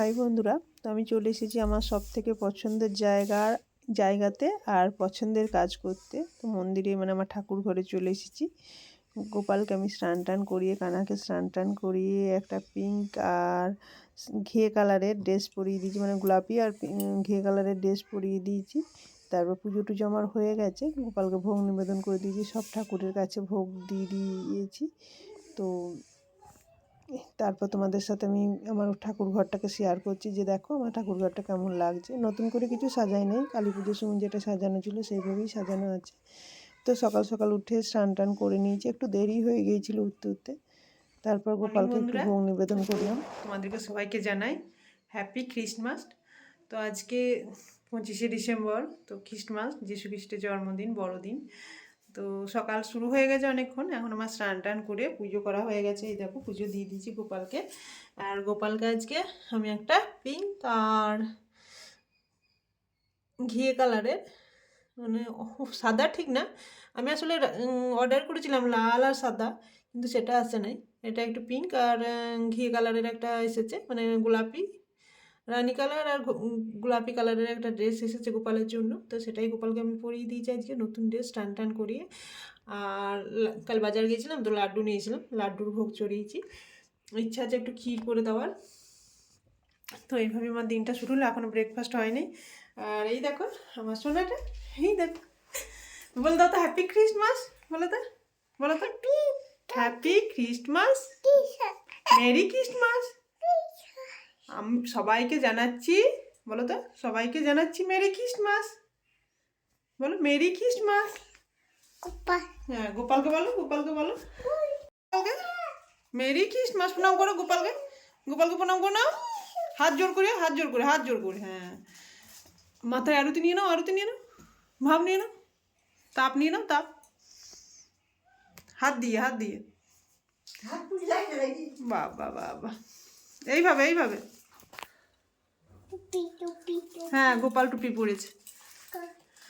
High বন্ধুরা, তো আমি চলে এসেছি আমার সব থেকে পছন্দের জায়গার, জায়গাতে আর পছন্দের কাজ করতে। তো মন্দিরে মানে আমার ঠাকুর ঘরে চলে এসেছি। গোপালকে আমি স্নান টান করিয়ে, কানাকে স্নান টান করিয়ে একটা পিঙ্ক আর ঘিয়ে কালারের ড্রেস পরিয়ে দিয়েছি। মানে গোলাপি আর ঘিয়ে কালারের ড্রেস পরিয়ে দিয়েছি। তারপর পুজো টুজো আমার হয়ে গেছে। গোপালকে ভোগ নিবেদন করে দিয়েছি। সব ঠাকুরের কাছে ভোগ দিয়ে দিয়েছি। তো তারপর তোমাদের সাথে আমি আমার ঠাকুর ঘরটাকে শেয়ার করছি যে দেখো আমার ঠাকুর ঘরটা কেমন লাগছে। নতুন করে কিছু সাজাই নেই। কালী পুজোর সময় যেটা সাজানো ছিল সেইভাবেই সাজানো আছে। তো সকাল সকাল উঠে স্নান টান করে নিয়েছি। একটু দেরি হয়ে গিয়েছিল উঠতে উঠতে। তারপর গোপালকে একটু ভোগ নিবেদন করলাম। তোমাদেরকে সবাইকে জানাই হ্যাপি খ্রিস্টমাস তো আজকে পঁচিশে ডিসেম্বর তো খ্রিস্টমাস যিশু খ্রিস্টের জন্মদিন বড়দিন। তো সকাল শুরু হয়ে গেছে অনেকক্ষণ এখন আমার স্নান টান করে পুজো করা হয়ে গেছে। এই দেখো পুজো দিয়ে দিয়েছি গোপালকে। আর গোপালকে আজকে আমি একটা পিঙ্ক আর ঘিয়ে কালারের মানে সাদা ঠিক না। আমি আসলে অর্ডার করেছিলাম লাল আর সাদা কিন্তু সেটা আসে নাই। এটা একটু পিঙ্ক আর আহ, ঘি কালারের একটা এসেছে মানে গোলাপি। রানী কালার আর গোলাপি কালারের একটা ড্রেস এসেছে গোপালের জন্য। তো সেটাই গোপালকে আমি পরিয়ে দিয়েছি আজকে নতুন ড্রেস টান টান করিয়ে। আর কাল বাজার গিয়েছিলাম তো লাড্ডু নিয়েছিলাম লাড্ডুর ভোগ চড়িয়েছি। ইচ্ছা আছে একটু ক্ষীর করে দেওয়ার। তো এইভাবে আমার দিনটা শুরু হলো এখনও ব্রেকফাস্ট হয়নি। আর এই দেখো আমার সোনাটা এই দেখো। বলে দাও তো হ্যাপি ক্রিসমাস বলো তো বলো তো। হ্যাপি ক্রিসমাস মেরি ক্রিসমাস আমি সবাইকে জানাচ্ছি বলো তো সবাইকে জানাচ্ছি মেরি ক্রিসমাস বলো মেরি ক্রিসমাস হ্যাঁ গোপালকে বলো গোপালকে বলো। গোপালকে? মেরি ক্রিসমাস প্রণাম করো গোপালকে। গোপালকে প্রণাম করো না? হাত জোর করে হাত জোর করে হাত জোর করে হ্যাঁ। মাথায় আরতি নিয়ে নাও আরতি নিয়ে নাও। ভাব নিয়ে নাও। তাপ নিয়ে নাও তাপ। হাত দিয়ে হাত দিয়ে। বাবা বাবা এইভাবে এইভাবে। হ্যাঁ গোপাল টুপি পরেছে।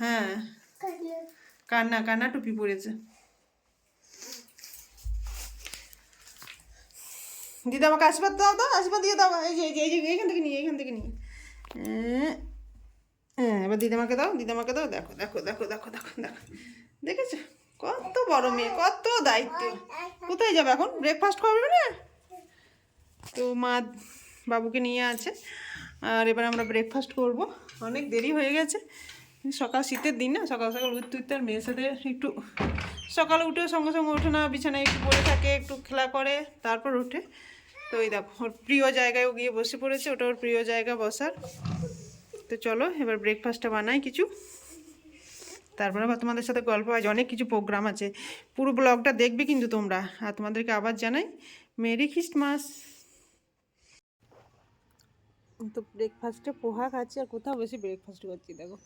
হ্যাঁ। কান্না কান্না টুপি পরেছে। দিদা আমাকে আশীর্বাদ দাও তো আশীর্বাদ দিয়ে দাও। এই যে এই যে এই এইখান থেকে নিয়ে এইখান থেকে নিয়ে। হ্যাঁ, হ্যাঁ এবার দিদামাকে দাও দিদামাকে দাও। দেখো দেখো দেখো দেখো দেখো দেখো। দেখেছ? কত বড় মেয়ে কত দায়িত্ব। কোথায় যাবে এখন? ব্রেকফাস্ট করবে না তো মা বাবুকে নিয়ে আছে। আর এবার আমরা ব্রেকফাস্ট করব। অনেক দেরি হয়ে গেছে। সকাল শীতের দিন না, সকাল সকাল উঠতে উঠতে আর মেয়ের সাথে একটু সকালে উঠে সঙ্গে সঙ্গে ওঠে না, বিছানায় একটু পড়ে থাকে, একটু খেলা করে, তারপর উঠে তো এই দেখো, ওর প্রিয় জায়গায় গিয়ে বসে পড়েছে, ওটা ওর প্রিয় জায়গা বসার। তো চলো, এবার ব্রেকফাস্টটা বানাই কিছু। তারপরে আবার তোমাদের সাথে গল্প, আজ অনেক কিছু প্রোগ্রাম আছে। পুরো ব্লগটা দেখবে কিন্তু তোমরা। আর তোমাদেরকে আবার জানাই মেরি খ্রিস্টমাস তো ব্রেকফাস্টে পোহা খাচ্ছি, আর কোথাও বসে ব্রেকফাস্ট করছি, দেখো।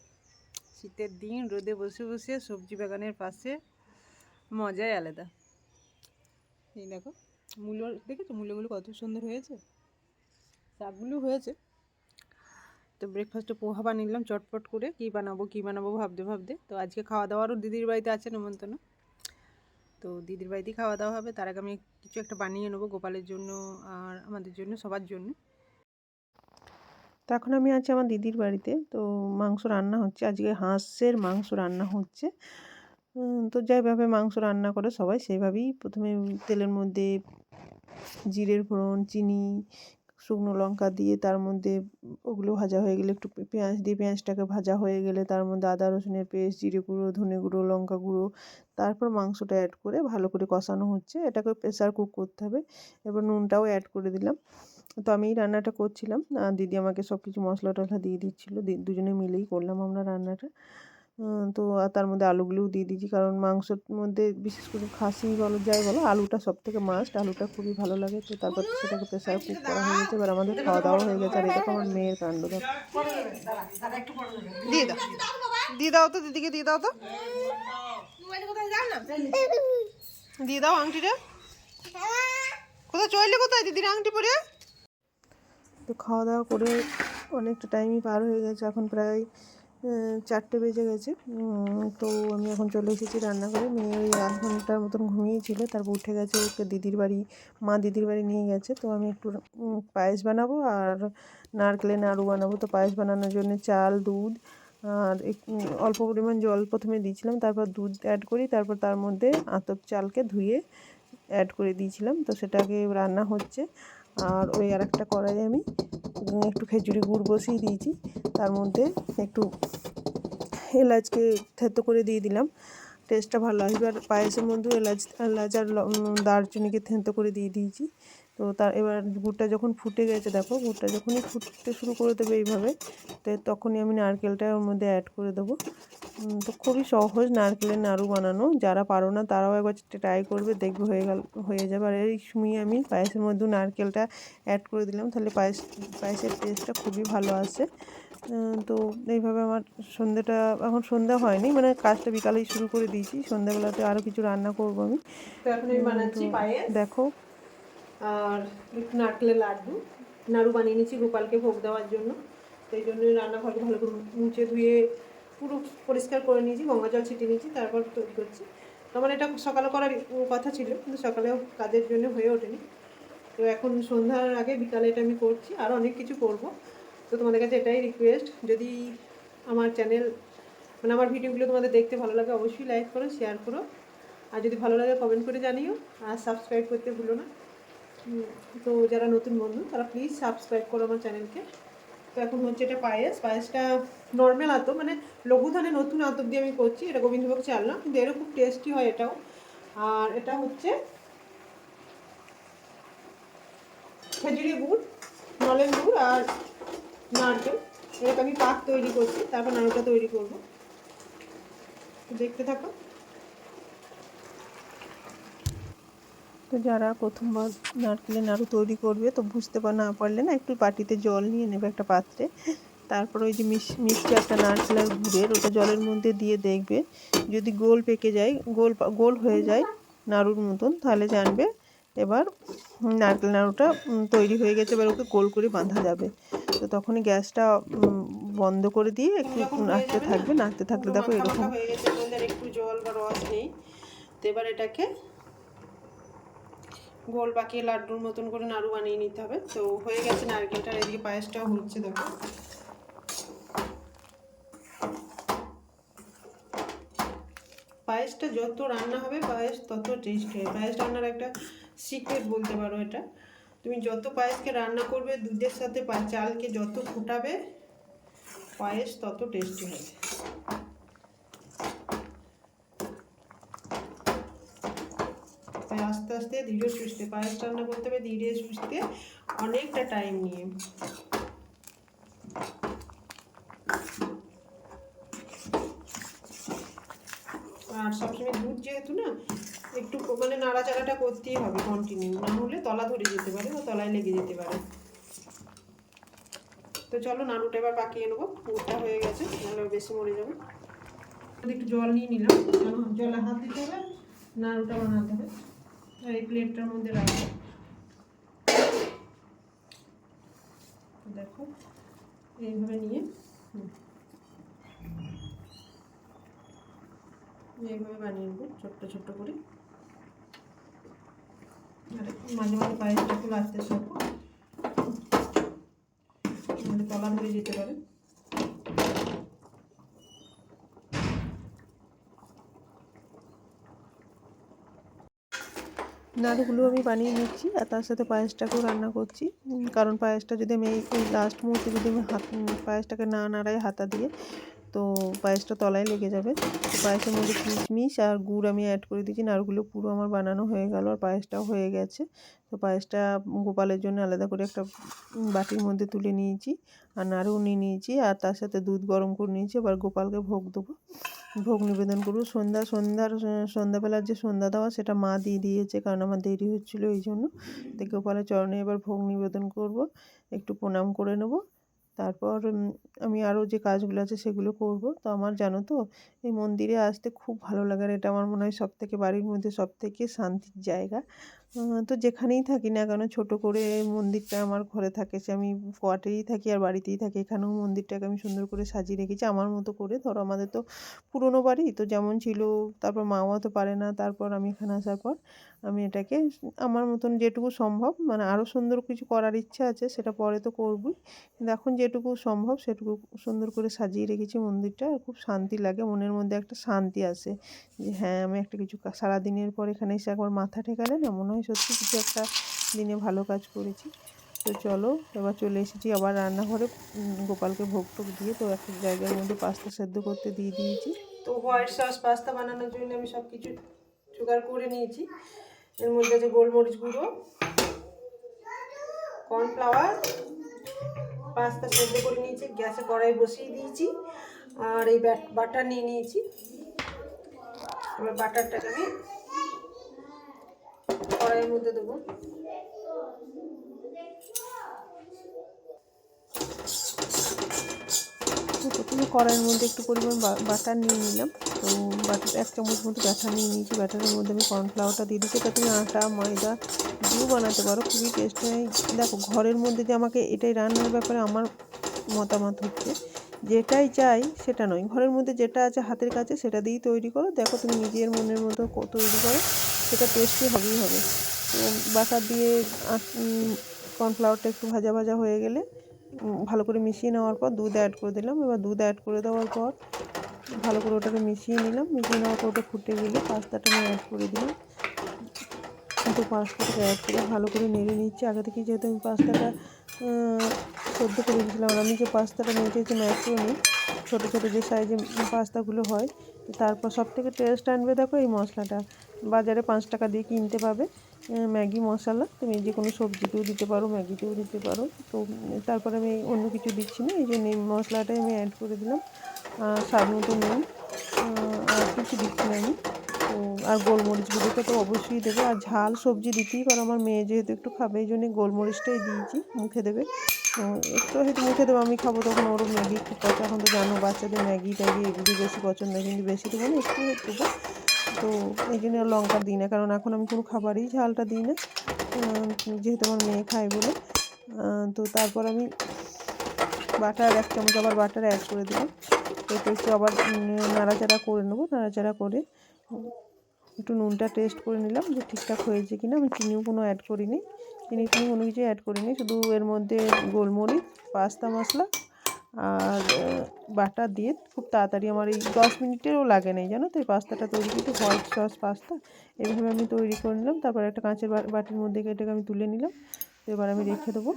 শীতের দিন, রোদে বসে বসে সবজি বাগানের পাশে, মজাই আলাদা। এই দেখো মূল্য দেখেছ মূল্যগুলো কত সুন্দর হয়েছে? শাকগুলো হয়েছে। তো ব্রেকফাস্টে পোহা বানিয়ে চটপট করে। কী বানাবো কী বানাবো ভাবতে ভাবতে। তো আজকে খাওয়া দাওয়ারও দিদির বাড়িতে আছে নেমন্তন্ন। তো দিদির বাড়িতেই খাওয়া দাওয়া হবে। তার আগে আমি কিছু একটা বানিয়ে নেব গোপালের জন্য আর আমাদের জন্য, সবার জন্য। তো এখন আমি আছি আমার দিদির বাড়িতে। তো মাংস রান্না হচ্ছে। আজকে হাঁসের মাংস রান্না হচ্ছে। তো যেভাবে মাংস রান্না করে সবাই সেইভাবেই প্রথমে তেলের মধ্যে জিরের ফোড়ন, চিনি, শুকনো লঙ্কা দিয়ে তার মধ্যে ওগুলো ভাজা হয়ে গেলে একটু পেঁয়াজ দিয়ে পেঁয়াজটাকে ভাজা হয়ে গেলে তার মধ্যে আদা, রসুনের পেস্ট, জিরে গুঁড়ো, ধনে গুঁড়ো, লঙ্কা গুঁড়ো তারপর মাংসটা অ্যাড করে ভালো করে কষানো হচ্ছে। এটাকে প্রেসার কুক করতে হবে। এবার নুনটাও অ্যাড করে দিলাম। তো আমি রান্নাটা করছিলাম। দিদি আমাকে সব কিছু মশলা টশলা দিয়ে দিচ্ছিল। দুজনে মিলেই করলাম আমরা রান্নাটা। তো তার মধ্যে আলুগুলোও দিয়ে দিয়েছি। কারণ মাংসর মধ্যে বিশেষ করে খাসি বলো, যাই বলো, আলুটা সব থেকে মাস্ট আলুটা খুবই ভালো লাগে। তো তারপর সেটাকে প্রেশার কুক করা হয়ে গেছে। এবার আমাদের খাওয়া দাওয়া হয়ে গেছে। আর এটা আমার মেয়ের কাণ্ড দিয়ে দাও। দিয়ে দাও তো দিদিকে, দিয়ে দাও তো। দিয়ে দাও আংটিটা। কোথায় চললে কোথায় দিদির আংটি পরে? তো খাওয়া দাওয়া করে অনেকটা টাইমই পার হয়ে গেছে। এখন প্রায় চারটে বেজে গেছে। তো আমি এখন চলে এসেছি রান্না করে মেয়ে ওই আধ ঘণ্টার মতন ঘুমিয়েছিল তারপর উঠে গেছে ওকে দিদির বাড়ি, মা দিদির বাড়ি নিয়ে গেছে। তো আমি একটু পায়েস বানাবো আর নারকেলের নাড়ু বানাবো। তো পায়েস বানানোর জন্য চাল, দুধ আর অল্প পরিমাণ জল প্রথমে দিয়েছিলাম। তারপর দুধ অ্যাড করি। তারপর তার মধ্যে আতপ চালকে ধুয়ে অ্যাড করে দিয়েছিলাম। তো সেটাকে রান্না হচ্ছে। আর ওই আর একটা কড়াই আমি একটু খেজুরি গুড় বসিয়ে দিয়েছি। তার মধ্যে একটু এলাচকে থেতো করে দিয়ে দিলাম। টেস্টটা ভালো আসবে। আর পায়েসের মধ্যে এলাচ এলাচ আর দারচিনিকে থেতো করে দিয়ে দিয়েছি। তো তার এবার গুড়টা যখন ফুটে গেছে দেখো গুড়টা যখনই ফুটতে শুরু করে দেবে এইভাবে তো তখনই আমি নারকেলটা ওর মধ্যে অ্যাড করে দেবো। তো খুবই সহজ নারকেলের নাড়ু বানানো যারা পারো না তারাও একবার ট্রাই করবে দেখবে হয়ে গেল হয়ে যাবে। আর এই সময় আমি পায়েসের মধ্যে নারকেলটা অ্যাড করে দিলাম তাহলে পায়েস পায়েসের টেস্টটা খুবই ভালো আসে। তো এইভাবে আমার সন্ধ্যাটা এখন সন্ধ্যা হয়নি মানে কাজটা বিকালেই শুরু করে দিয়েছি সন্ধ্যাবেলাতে আরও কিছু রান্না করব আমি। দেখো আর নারকেলের লাড্ডু। নাড়ু বানিয়ে নিয়েছি গোপালকে ভোগ দেওয়ার জন্য। সেই জন্য রান্নাঘরকে ভালো করে মুছে ধুয়ে পুরো পরিষ্কার করে নিয়েছি, গঙ্গা জল ছিটিয়ে নিয়েছি, তারপর তৈরি করছি। তো আমার এটা সকালে করার কথা ছিল, কিন্তু সকালেও কাজের জন্য হয়ে ওঠেনি। তো এখন সন্ধ্যার আগে বিকালে এটা আমি করছি, আর অনেক কিছু করব। তো তোমাদের কাছে এটাই রিকোয়েস্ট যদি আমার চ্যানেল মানে আমার ভিডিওগুলো তোমাদের দেখতে ভালো লাগে, অবশ্যই লাইক করো শেয়ার করো। আর যদি ভালো লাগে কমেন্ট করে জানিও। আর সাবস্ক্রাইব করতে ভুলো না। তো যারা নতুন বন্ধু, তারা প্লিজ সাবস্ক্রাইব করো আমার চ্যানেলকে তো এখন হচ্ছে এটা পায়েস। পায়েসটা নর্মাল আতপ মানে লঘু ধানে নতুন আতপ দিয়ে আমি করছি। এটা গোবিন্দভোগ চাল না, কিন্তু এরও খুব টেস্টি হয় এটাও। আর এটা হচ্ছে খেজুরি গুড় নলেন গুড় আর নারকেল। এটাকে আমি পাক তৈরি করছি, তারপর নাড়ুটা তৈরি করব। দেখতে থাকো। তো যারা প্রথমবার নারকেলের নাড়ু তৈরি করবে, তো বুঝতে পা, না পারলে না একটু বাটিতে জল নিয়ে নেবে একটা পাত্রে। তারপর ওই যে মিষ্টি একটা নারকেল আর গুড়ের, ওটা জলের মধ্যে দিয়ে দেখবে। যদি গোল পেকে যায়, গোল গোল হয়ে যায় নাড়ুর মতন, তাহলে জানবে এবার নারকেল নাড়ুটা তৈরি হয়ে গেছে, এবার ওকে গোল করে বাঁধা যাবে। তো তখনই গ্যাসটা বন্ধ করে দিয়ে একটু নাড়তে থাকবে, নাড়তে থাকলে দেখো এরকম একটু জল বা রস নেই। তো এবার এটাকে গোল পাকিয়ে লাড্ডুর মতন করে নাড়ু বানিয়ে নিতে হবে। তো হয়ে গেছে নারকেলটা এদিকে পায়েসটাও হচ্ছে, দেখো। পায়েসটা যত রান্না হবে, পায়েস তত টেস্ট হবে। পায়েস রান্নার একটা সিক্রেট বলতে পারো এটা। তুমি যত পায়েসকে রান্না করবে, দুধের সাথে চালকে যত ফুটাবে, পায়েস তত টেস্টি হবে তাই আস্তে, ধীরে সুস্থে পায়েস রান্না করতে হবে, ধীরে সুস্থে, অনেকটা টাইম নিয়ে। আর সবসময় দুধ যেহেতু না, একটু মানে নাড়াচাড়াটা করতেই হবে কন্টিনিউ না হলে তলা ধরে যেতে পারে বা তলায় লেগে যেতে পারে। তো চলো নাড়ুটা এবার পাকিয়ে নেব গুড়টা হয়ে গেছে, নাহলে বেশি মরে যাবে। একটু জল নিয়ে নিলাম, জলে হাত দিতে হবে, নাড়ুটা বানাতে হবে। এই প্লেটটার মধ্যে রাখব। দেখো, এইভাবে নিয়ে এইভাবে বানিয়ে নেব, ছোট্ট ছোট্ট করে। আর মাঝে মাঝে পায়েসটা একটু লাচতে থাকব তলা ধরে যেতে পারে। নাড়ুগুলো আমি বানিয়ে নিচ্ছি আর তার সাথে পায়েসটাকেও রান্না করছি। কারণ পায়েসটা যদি আমি এই লাস্ট মুহূর্তে যদি আমি হাত পায়েসটাকে না নাড়াই হাতা দিয়ে, তো পায়েসটা তলায় লেগে যাবে। তো পায়েসের মধ্যে কিশমিশ আর গুড় আমি অ্যাড করে দিয়েছি। নাড়ুগুলো পুরো আমার বানানো হয়ে গেল আর পায়েসটাও হয়ে গেছে। তো পায়েসটা গোপালের জন্য আলাদা করে একটা বাটির মধ্যে তুলে নিয়েছি আর নাড়ু নিয়ে নিয়েছি আর তার সাথে দুধ গরম করে নিয়েছি। এবার গোপালকে ভোগ দেবো। ভোগ নিবেদন করব। সন্ধ্যা, সন্ধ্যার সন্ধ্যাবেলার যে সন্ধ্যা দেওয়া, সেটা মা দিয়ে দিয়েছে কারণ আমার দেরি হচ্ছিল এই জন্য। তো গোপালের চরণে এবার ভোগ নিবেদন করব, একটু প্রণাম করে নেব। তারপর আমি আরও যে কাজগুলো আছে সেগুলো করব। তো আমার জানো তো, এই মন্দিরে আসতে খুব ভালো লাগে আর এটা আমার মনে হয় সব থেকে বাড়ির মধ্যে সব থেকে শান্তির জায়গা। তো যেখানেই থাকি না কেন, ছোট করে মন্দিরটা আমার ঘরে থাকে, সে আমি কোয়ার্টারেই থাকি আর বাড়িতেই থাকি, এখানেও মন্দিরটাকে আমি সুন্দর করে সাজিয়ে রেখেছি, আমার মতো করে। ধরো আমাদের তো পুরনো বাড়ি, তো যেমন ছিল, তারপর মাও তো পারে না, তারপর আমি এখানে আসার পর আমি এটাকে আমার মতন যেটুকু সম্ভব মানে আরও সুন্দর কিছু করার ইচ্ছা আছে, সেটা পরে তো করবই। কিন্তু এখন যেটুকু সম্ভব, সেটুকু সুন্দর করে সাজিয়ে রেখেছি মন্দিরটা, আর খুব শান্তি লাগে, মনের মধ্যে একটা শান্তি আসে যে হ্যাঁ আমি একটা কিছু সারাদিনের পর এখানে এসে একবার মাথা ঠেকালে না, মনে হয় সত্যি কিছু একটা দিনে ভালো কাজ করেছি। তো চলো, এবার চলে এসেছি আবার রান্নাঘরে। গোপালকে ভোগ টোক দিয়ে তো একটা জায়গার মধ্যে পাস্তা সেদ্ধ করতে দিয়ে দিয়েছি। তো হোয়াইট সস, পাস্তা বানানোর জন্য আমি সব কিছু জোগাড় করে নিয়েছি। এর মধ্যে আছে গোলমরিচ গুঁড়ো, কর্নফ্লাওয়ার, পাস্তা সেদ্ধ করে নিয়েছি, গ্যাসে কড়াই বসিয়ে দিয়েছি, আর এই বাটার নিয়ে নিয়েছি। এবার বাটারটাকে আমি কড়াইয়ের মধ্যে দেবো। প্রথমে কড়াইয়ের মধ্যে একটু পরিমাণ বাটার নিয়ে নিলাম। তো বাটার এক চামচ মতো ব্যাটার নিয়ে নিয়েছি। ব্যাটারের মধ্যে আমি কর্নফ্লাওয়ারটা দিয়ে দিচ্ছি। তুমি আটা, ময়দা দিয়েও বানাতে পারো। খুবই টেস্ট হয়। দেখো, ঘরের মধ্যে যে আমাকে এটাই রান্নার ব্যাপারে আমার মতামত হচ্ছে, যেটাই চাই সেটা নয়। ঘরের মধ্যে যেটা আছে, হাতের কাছে সেটা দিয়েই তৈরি করো। দেখো, তুমি নিজের মনের মতো তৈরি করো। সেটা টেস্টি হবেই হবে। বাটার দিয়ে কর্নফ্লাওয়ারটা একটু ভাজা ভাজা হয়ে গেলে ভালো করে মিশিয়ে নেওয়ার পর দুধ অ্যাড করে দিলাম। এবার দুধ অ্যাড করে দেওয়ার পর ভালো করে ওটাকে মিশিয়ে নিলাম। মিশিয়ে নেওয়ার পর ওটা ফুটে গেলে পাস্তাটা আমি অ্যাড করে দিলাম। কিন্তু পাস্তাটাকে অ্যাড করে ভালো করে নেড়ে নিচ্ছি। আগে থেকে যেহেতু আমি পাস্তাটা সেদ্ধ করে দিয়েছিলাম আর আমি যে পাস্তাটা মেখেছি ম্যাক্রোনি ছোটো ছোটো যে সাইজে পাস্তাগুলো হয়, তারপর সব থেকে টেস্ট আনবে দেখো এই মশলাটা। বাজারে পাঁচ টাকা দিয়ে কিনতে পাবে। ম্যাগি, মশলা, তুমি যে কোনো সবজিতেও দিতে পারো, ম্যাগিতেও দিতে পারো। তো, তারপরে আমি অন্য কিছু দিচ্ছি না, এই যে নিম মশলাটাই আমি অ্যাড করে দিলাম। স্বাদ মতো নুন আর কিছু দিচ্ছি না আমি। তো, আর গোলমরিচ তো অবশ্যই দেবে। আর ঝাল সবজি দিতেই পারো, আমার মেয়ে যেহেতু একটু খাবে, এই জন্যে গোলমরিচটাই দিয়েছি, মুখে দেবে। একটু হয়তো মুখে দেবো, আমি খাব তখন ওরও ম্যাগি, খুব পছন্দ এখন তো জানো, বাচ্চাদের ম্যাগি ট্যাগি এগুলি বেশি পছন্দ কিন্তু বেশি দেবো না, একটু দেবো। তো এই জন্য লঙ্কা দিই না, কারণ এখন আমি কোনো খাবারই ঝালটা দিই না। যেহেতু আমার মেয়ে খায় বলে। তো তারপর আমি বাটার, এক চামচ আবার বাটার অ্যাড করে দিলাম। তো এটা একটু আবার নাড়াচাড়া করে নেব, নাড়াচাড়া করে একটু নুনটা টেস্ট করে নিলাম যে ঠিকঠাক হয়েছে কিনা। আমি চিনিও কোনো অ্যাড করিনি। চিনি কোনো কিছু অ্যাড করিনি, শুধু এর মধ্যে গোলমরিচ, পাস্তা মশলা আর বাটার দিয়ে খুব তাড়াতাড়ি আমার এই দশ মিনিটেরও লাগে নাই, জানো তো? এই পাস্তাটা তৈরি করতে হোয়াইট সস পাস্তা। এইভাবে আমি তৈরি করে নিলাম, তারপর একটা কাঁচের বাটির মধ্যে এটাকে আমি তুলে নিলাম। এবার আমি রেখে দেবো।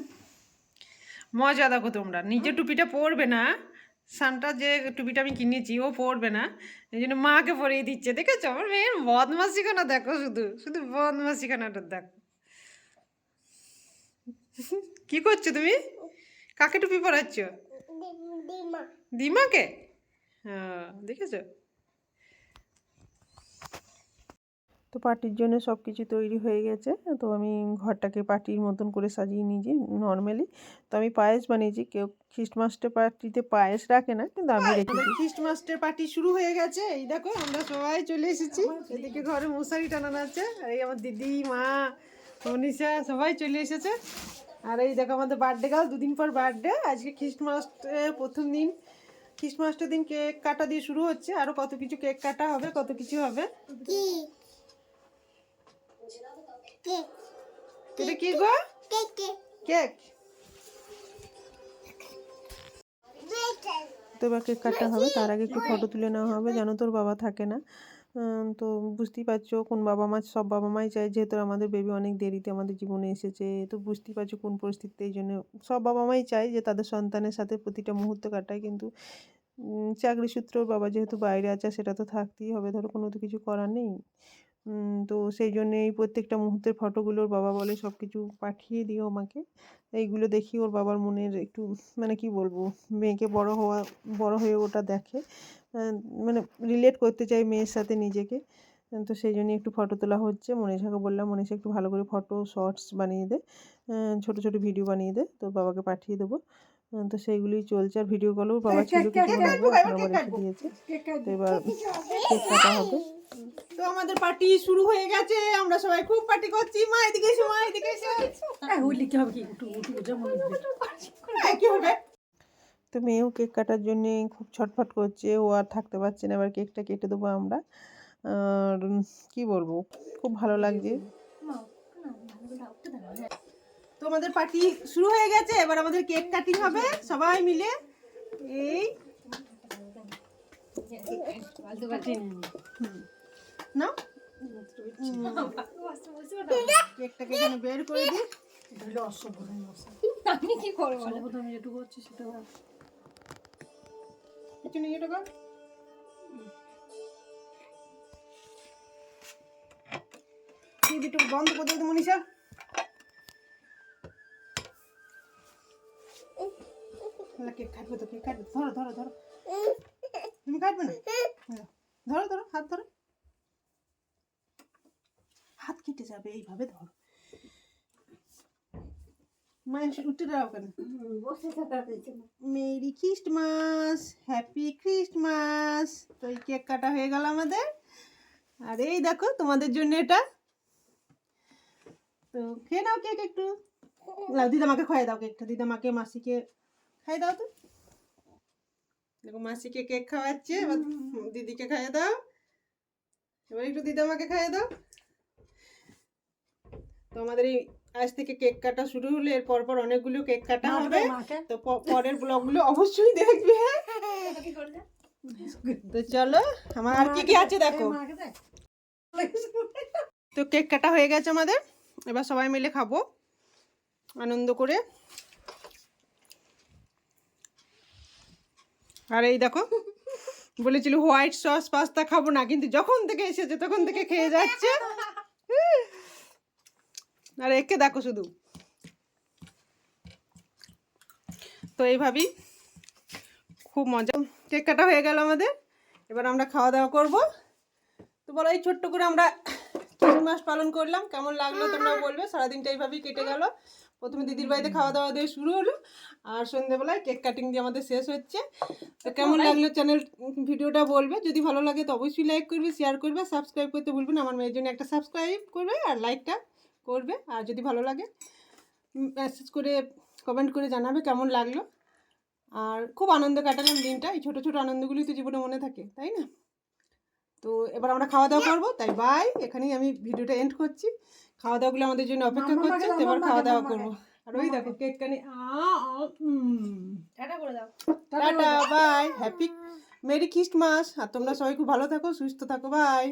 মজা দেখো তোমরা নিজে টুপিটা পরবে না। সানটা যে টুপিটা আমি কিনেছি, ও পরবে না। এই জন্য মাকে পরিয়ে দিচ্ছে, দেখেছ? আমার মেয়ের বদমাসিখানা দেখো শুধু শুধু বদমাসিখানাটা দেখো। কি করছ তুমি? কাকে টুপি পরাচ্ছ? দিমাকে? হ্যাঁ দেখেছ? তো পার্টির জন্য সব কিছু তৈরি হয়ে গেছে তো আমি ঘরটাকে পার্টির মতন করে সাজিয়ে নিয়েছি নর্মালি তো আমি পায়েস বানিয়েছি কেউ খ্রিস্টমাসটে পার্টিতে পায়েস রাখে না কিন্তু আমি রেখেছি। খ্রিস্টমাসের পার্টি শুরু হয়ে গেছে এই দেখো আমরা সবাই চলে এসেছি। এদিকে ঘরে মশারি টানানো আছে আর এই আমার দিদি মা মনীষা সবাই চলে এসেছে। আর এই দেখো আমাদের বার্থডে গাল দুদিন পর বার্থডে আজকে খ্রিস্টমাস প্রথম দিন। খ্রিস্টমাসটার দিন কেক কাটা দিয়ে শুরু হচ্ছে আরও কত কিছু কেক কাটা হবে কত কিছু হবে। কি এটা কি গো? কেক তো এবার কেক কাটা হবে তার আগে একটু ফটো তুলে নেওয়া হবে জানো তোর বাবা থাকে না। তো বুঝতেই পারছ কোন বাবা মা, সব বাবা মাই চায়, যেহেতু আমাদের বেবি অনেক দেরিতে আমাদের জীবনে এসেছে, তো বুঝতেই পারছ কোন পরিস্থিতিতে এই জন্য সব বাবা মাই চায় যে তাদের সন্তানের সাথে প্রতিটা মুহূর্ত কাটায়, কিন্তু চাকরি সূত্রে বাবা যেহেতু বাইরে আছে, সেটা তো থাকতেই হবে, ধরো কোনো তো কিছু করার নেই। তো সেই জন্য এই প্রত্যেকটা মুহূর্তের ফটোগুলো ওর বাবা বলে সব কিছু পাঠিয়ে দিও আমাকে। এইগুলো দেখি ওর বাবার মনের একটু মানে কি বলব, মেয়েকে বড় হওয়া, বড় হয়ে ওটা দেখে। মানে রিলেট করতে চাই মেয়ের সাথে নিজেকে। তো সেই জন্য একটু ফটো তোলা হচ্ছে। মনীষাকে বললাম মনীষা একটু ভালো করে ফটো শর্টস বানিয়ে দে। ছোট ছোট ভিডিও বানিয়ে দে। তোর বাবাকে পাঠিয়ে দেবো। তো সেইগুলোই চলছে। আর ভিডিও কলেও বাবা ছিল আবার রেখে দিয়েছে। তো এবার কেক কাটা হবে। তো আমাদের পার্টি শুরু হয়ে গেছে। আমরা সবাই খুব পার্টি করছি। মা এদিকে এসো মা এদিকে এসো। হইলে কি হবে কি? যেমন এই, কি হবে? তো মেয়েও কেক কাটার জন্যে খুব ছটফট করছে ও আর থাকতে পারছে না এবার কেকটা কেটে দেবো আমরা। আর কী বলব খুব ভালো লাগছে। তো আমাদের পার্টি শুরু হয়ে গেছে এবার আমাদের কেক কাটিং হবে সবাই মিলে এই না কেকটাকে বের করে দিই। আমি কি করব যেটুকু করছি সেটা কিছু নিয়ে এটা কর বন্ধ করে দেবো মনীষা? কেক কাটবে তো, কেক কাটবে ধরো ধরো ধরো। তুমি কাটবে না? ধরো ধরো, হাত ধরো। হাত কেটে যাবে, এইভাবে ধরো। মায়ের উঠে দাও কেন? বসে থাকা মেরি খ্রিস্টমাস হ্যাপি খ্রিস্টমাস। তো এই কেক কাটা হয়ে গেল আমাদের। আর এই দেখো তোমাদের জন্য এটা। তো খেয়ে নাও কেক একটু। দিদামাকে খাইয়ে দাও কেকটা। দিদামাকে মাসিকে খাইয়ে দাও তো। দেখো মাসিকে কেক খাওয়াচ্ছে। এবার দিদিকে খাইয়ে দাও। এবার একটু দিদামাকে খাইয়ে দাও। তো আমাদের এই আজ থেকে কেক কাটা শুরু হলে এর পর পর অনেকগুলো কেক কাটা হবে। তো পরের ব্লগগুলো অবশ্যই দেখবে। তো চলো আমার আর কি কি আছে দেখো। তো কেক কাটা হয়ে গেছে আমাদের। এবার সবাই মিলে খাব। আনন্দ করে। আর এই দেখো বলেছিল হোয়াইট সস পাস্তা খাব না কিন্তু যখন থেকে এসেছে তখন থেকে খেয়ে যাচ্ছে। আর একে দেখো শুধু। তো এইভাবেই খুব মজা। কেক কাটা হয়ে গেল আমাদের। এবার আমরা খাওয়া দাওয়া করব। তো বলো এই ছোট্ট করে আমরা মাস পালন করলাম। কেমন লাগল তোমরা বলবে। সারাদিনটা এইভাবেই কেটে গেল। প্রথমে দিদির বাড়িতে খাওয়া দাওয়া দিয়ে শুরু হলো। আর সন্ধ্যেবেলায় কেক কাটিং দিয়ে আমাদের শেষ হচ্ছে। তো কেমন লাগল চ্যানেল ভিডিওটা বলবে। যদি ভালো লাগে তো অবশ্যই লাইক করবে শেয়ার করবে সাবস্ক্রাইব করতে ভুলবে না। আমার মেয়ের জন্য একটা সাবস্ক্রাইব করবে আর লাইকটা করবে। আর যদি ভালো লাগে মেসেজ করে কমেন্ট করে জানাবে কেমন লাগল। আর খুব আনন্দ কাটালাম দিনটা। এই ছোটো ছোটো আনন্দগুলি তো জীবনে মনে থাকে তাই না? তো এবার আমরা খাওয়া দাওয়া করব। তাই বাই এখানেই আমি ভিডিওটা এন্ড করছি। খাওয়া দাওয়াগুলো আমাদের জন্য অপেক্ষা করছে। এবার খাওয়া দাওয়া করব। আর ওই দেখো কেক কানি টাটা করে দাও। Tata bye happy merry Christmas আর তোমরা সবাই খুব ভালো থাকো সুস্থ থাকো। বাই